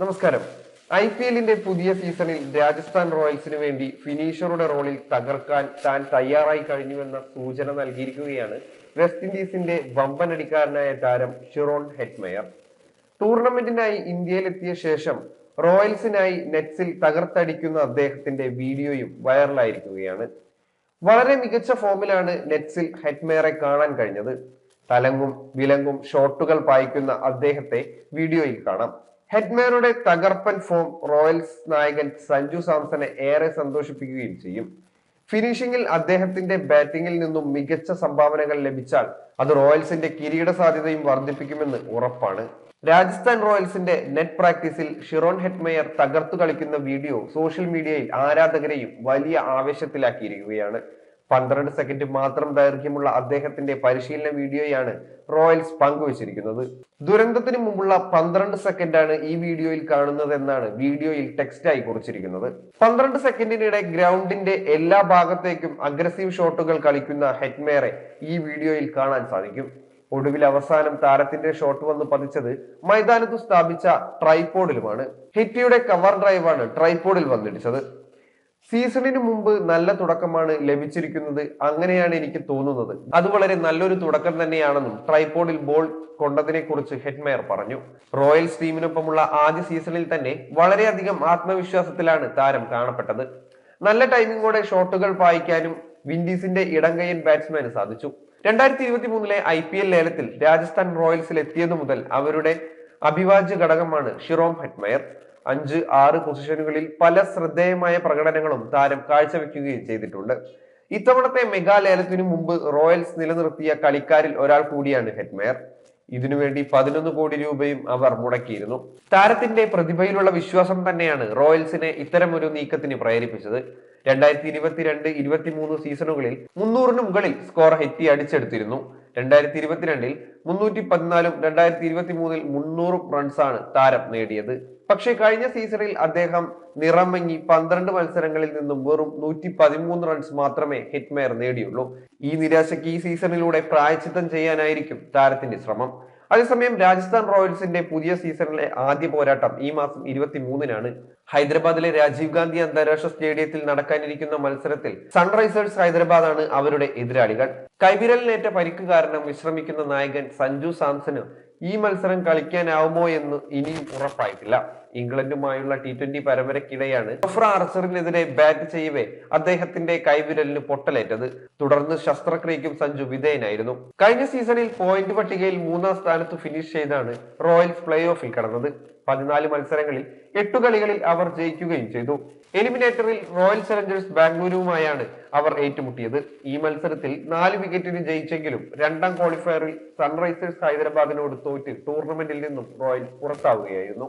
നമസ്കാരം. I P എല്ലിന്റെ പുതിയ സീസണിൽ രാജസ്ഥാൻ റോയൽസിന് വേണ്ടി ഫിനിഷറുടെ റോളിൽ തകർക്കാൻ താൻ തയ്യാറായി കഴിഞ്ഞുവെന്ന സൂചന നൽകിയിരിക്കുകയാണ് വെസ്റ്റ് ഇൻഡീസിന്റെ വമ്പനടിക്കാരനായ താരം ഷിറോൺ ഹെറ്റ്മയർ. ടൂർണമെന്റിനായി ഇന്ത്യയിലെത്തിയ ശേഷം റോയൽസിനായി നെറ്റ്സിൽ തകർത്തടിക്കുന്ന അദ്ദേഹത്തിന്റെ വീഡിയോയും വൈറലായിരിക്കുകയാണ്. വളരെ മികച്ച ഫോമിലാണ് നെറ്റ്സിൽ ഹെറ്റ്മേറെ കാണാൻ കഴിഞ്ഞത്. തലങ്ങും വിലങ്ങും ഷോട്ടുകൾ പായിക്കുന്ന അദ്ദേഹത്തെ വീഡിയോയിൽ കാണാം. ഹെറ്റ്മേറുടെ തകർപ്പൻ ഫോം റോയൽസ് നായകൻ സഞ്ജു സാംസനെ ഏറെ സന്തോഷിപ്പിക്കുകയും ചെയ്യും. ഫിനിഷിംഗിൽ അദ്ദേഹത്തിന്റെ ബാറ്റിംഗിൽ നിന്നും മികച്ച സംഭാവനകൾ ലഭിച്ചാൽ അത് റോയൽസിന്റെ കിരീട സാധ്യതയും വർദ്ധിപ്പിക്കുമെന്ന് ഉറപ്പാണ്. രാജസ്ഥാൻ റോയൽസിന്റെ നെറ്റ് പ്രാക്ടീസിൽ ഷിറോൺ ഹെറ്റ്മയർ തകർത്തു കളിക്കുന്ന വീഡിയോ സോഷ്യൽ മീഡിയയിൽ ആരാധകരെയും വലിയ ആവേശത്തിലാക്കിയിരിക്കുകയാണ്. പന്ത്രണ്ട് സെക്കൻഡ് മാത്രം ദൈർഘ്യമുള്ള അദ്ദേഹത്തിന്റെ പരിശീലന വീഡിയോയാണ് റോയൽസ് പങ്കുവച്ചിരിക്കുന്നത്. ദുരന്തത്തിന് മുമ്പുള്ള പന്ത്രണ്ട് സെക്കൻഡാണ് ഈ വീഡിയോയിൽ കാണുന്നത് എന്നാണ് വീഡിയോയിൽ ടെക്സ്റ്റായി കുറിച്ചിരിക്കുന്നത്. പന്ത്രണ്ട് സെക്കൻഡിനിടെ ഗ്രൗണ്ടിന്റെ എല്ലാ ഭാഗത്തേക്കും അഗ്രസീവ് ഷോട്ടുകൾ കളിക്കുന്ന ഹെറ്റ്മേറെ ഈ വീഡിയോയിൽ കാണാൻ സാധിക്കും. ഒടുവിൽ അവസാനം താരത്തിന്റെ ഷോട്ട് വന്ന് പതിച്ചത് മൈതാനത്ത് സ്ഥാപിച്ച ട്രൈപോഡിലുമാണ് ഹിറ്റിയുടെ കവർ ഡ്രൈവാണ് ട്രൈപോഡിൽ വന്നിടിച്ചത്. സീസണിന് മുമ്പ് നല്ല തുടക്കമാണ് ലഭിച്ചിരിക്കുന്നത് അങ്ങനെയാണ് എനിക്ക് തോന്നുന്നത്. അത് വളരെ നല്ലൊരു തുടക്കം തന്നെയാണെന്നും ട്രൈപോഡിൽ ബോൾ കൊണ്ടതിനെ കുറിച്ച് ഹെഡ്മയർ പറഞ്ഞു. റോയൽസ് ടീമിനൊപ്പമുള്ള ആദ്യ സീസണിൽ തന്നെ വളരെയധികം ആത്മവിശ്വാസത്തിലാണ് താരം കാണപ്പെട്ടത്. നല്ല ടൈമിങ്ങോടെ ഷോട്ടുകൾ പായിക്കാനും വിൻഡീസിന്റെ ഇടങ്കയ്യൻ ബാറ്റ്സ്മാന് സാധിച്ചു. രണ്ടായിരത്തി ഇരുപത്തി മൂന്നിലെ ഐ പി എൽ ലേലത്തിൽ രാജസ്ഥാൻ റോയൽസിൽ എത്തിയതു മുതൽ അവരുടെ അഭിവാജ്യ ഘടകമാണ് ഷിറോം ഹെറ്റ്മയർ അഞ്ച് ആറ് പൊസിഷനുകളിൽ പല ശ്രദ്ധേയമായ പ്രകടനങ്ങളും താരം കാഴ്ചവെക്കുകയും ചെയ്തിട്ടുണ്ട്. ഇത്തവണത്തെ മെഗാ ലേലത്തിനു മുമ്പ് റോയൽസ് നിലനിർത്തിയ കളിക്കാരിൽ ഒരാൾ കൂടിയാണ് ഹെറ്റ്മയർ ഇതിനുവേണ്ടി പതിനൊന്ന് കോടി രൂപയും അവർ മുടക്കിയിരുന്നു. താരത്തിന്റെ പ്രതിഭയിലുള്ള വിശ്വാസം തന്നെയാണ് റോയൽസിനെ ഇത്തരമൊരു നീക്കത്തിന് പ്രേരിപ്പിച്ചത്. രണ്ടായിരത്തി ഇരുപത്തിരണ്ട് ഇരുപത്തിമൂന്ന് സീസണുകളിൽ മുന്നൂറിന് മുകളിൽ സ്കോർ ഹെറ്റി അടിച്ചെടുത്തിരുന്നു. രണ്ടായിരത്തി ഇരുപത്തിരണ്ടിൽ മുന്നൂറ്റി പതിനാലും രണ്ടായിരത്തി ഇരുപത്തി മൂന്നിൽ മുന്നൂറും റൺസാണ് താരം നേടിയത്. പക്ഷേ കഴിഞ്ഞ സീസണിൽ അദ്ദേഹം നിറമങ്ങി പന്ത്രണ്ട് മത്സരങ്ങളിൽ നിന്നും വെറും നൂറ്റി പതിമൂന്ന് റൺസ് മാത്രമേ ഹിറ്റ്മെയർ നേടിയുള്ളൂ. ഈ നിരാശയ്ക്ക് ഈ സീസണിലൂടെ പ്രായച്ചിത്തം ചെയ്യാനായിരിക്കും താരത്തിന്റെ ശ്രമം. അതേസമയം രാജസ്ഥാൻ റോയൽസിന്റെ പുതിയ സീസണിലെ ആദ്യ പോരാട്ടം ഈ മാസം ഇരുപത്തി മൂന്നിനാണ് ഹൈദരാബാദിലെ രാജീവ് ഗാന്ധി അന്താരാഷ്ട്ര സ്റ്റേഡിയത്തിൽ നടക്കാനിരിക്കുന്ന മത്സരത്തിൽ സൺറൈസേഴ്സ് ഹൈദരാബാദാണ് അവരുടെ എതിരാളികൾ. കൈവിരലിനേറ്റ പരിക്ക് കാരണം വിശ്രമിക്കുന്ന നായകൻ സഞ്ജു സാംസന് ഈ മത്സരം കളിക്കാനാവുമോ എന്ന് ഇനിയും ഉറപ്പായിട്ടില്ല. ഇംഗ്ലണ്ടുമായുള്ള ടി ട്വന്റി പരമ്പരക്കിടെയാണ് ജോഫ്ര ബാറ്റ് ചെയ്യവേ അദ്ദേഹത്തിന്റെ കൈവിരലിന് പൊട്ടലേറ്റത്. തുടർന്ന് ശസ്ത്രക്രിയയ്ക്കും സഞ്ജു വിധേയനായിരുന്നു. കഴിഞ്ഞ സീസണിൽ പോയിന്റ് പട്ടികയിൽ മൂന്നാം സ്ഥാനത്ത് ഫിനിഷ് ചെയ്താണ് റോയൽ പ്ലേ ഓഫിൽ കടന്നത്. പതിനാല് മത്സരങ്ങളിൽ എട്ടു കളികളിൽ അവർ ജയിക്കുകയും ചെയ്തു. എലിമിനേറ്ററിൽ റോയൽ ചലഞ്ചേഴ്സ് ബാംഗ്ലൂരുമായാണ് അവർ ഏറ്റുമുട്ടിയത്. ഈ മത്സരത്തിൽ നാല് വിക്കറ്റിന് ജയിച്ചെങ്കിലും രണ്ടാം ക്വാളിഫയറിൽ സൺറൈസേഴ്സ് ഹൈദരാബാദിനോട് തോറ്റ് ടൂർണമെന്റിൽ നിന്നും റോയൽ പുറത്താവുകയായിരുന്നു.